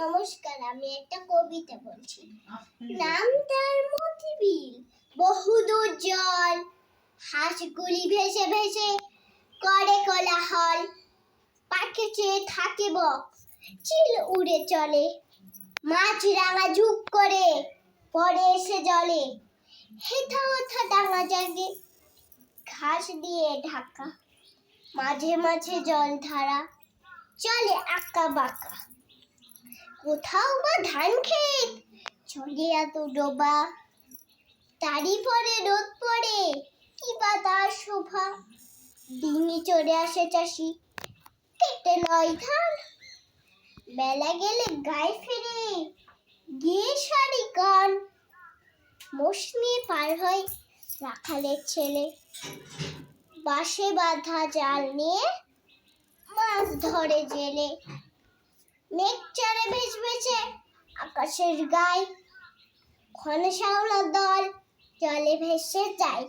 নমস্কার আমি একটা কবিতা বলছি। নাম তার মতিবিল বহুদূর জল হাঁসগুলি ভেসে ভেসে করে কোলাহল। পাখি চেয়ে থাকে বক চিল উড়ে চলে। মাছ রাঙা ঝুপ করে পরে এসে জলে। হেথা ওথা ডাঙা জাগে ঘাস দিয়ে ঢাকা। মাঝে মাঝে জল ধারা চলে আঁকা বাঁকা। কোথাও বা ধান ক্ষেত? চলে এত ডোবা। তারই পরে রোদ পড়ে, কি বা তার শোভা? ডিঙি চড়ে আসে চাষি, কেটে নয় ধান। বেলা গেলে গায়ে ফিরে, গিয়ে গান মোষ নিয়ে পার হয় রাখালের ছেলে। বাঁশে বাঁধা জাল নিয়ে মাছ ধরে জেলে। মেঘ চড়ে আকাশের গায়ে ঘন শ্যাওলার দল জলে ভেসে যায়।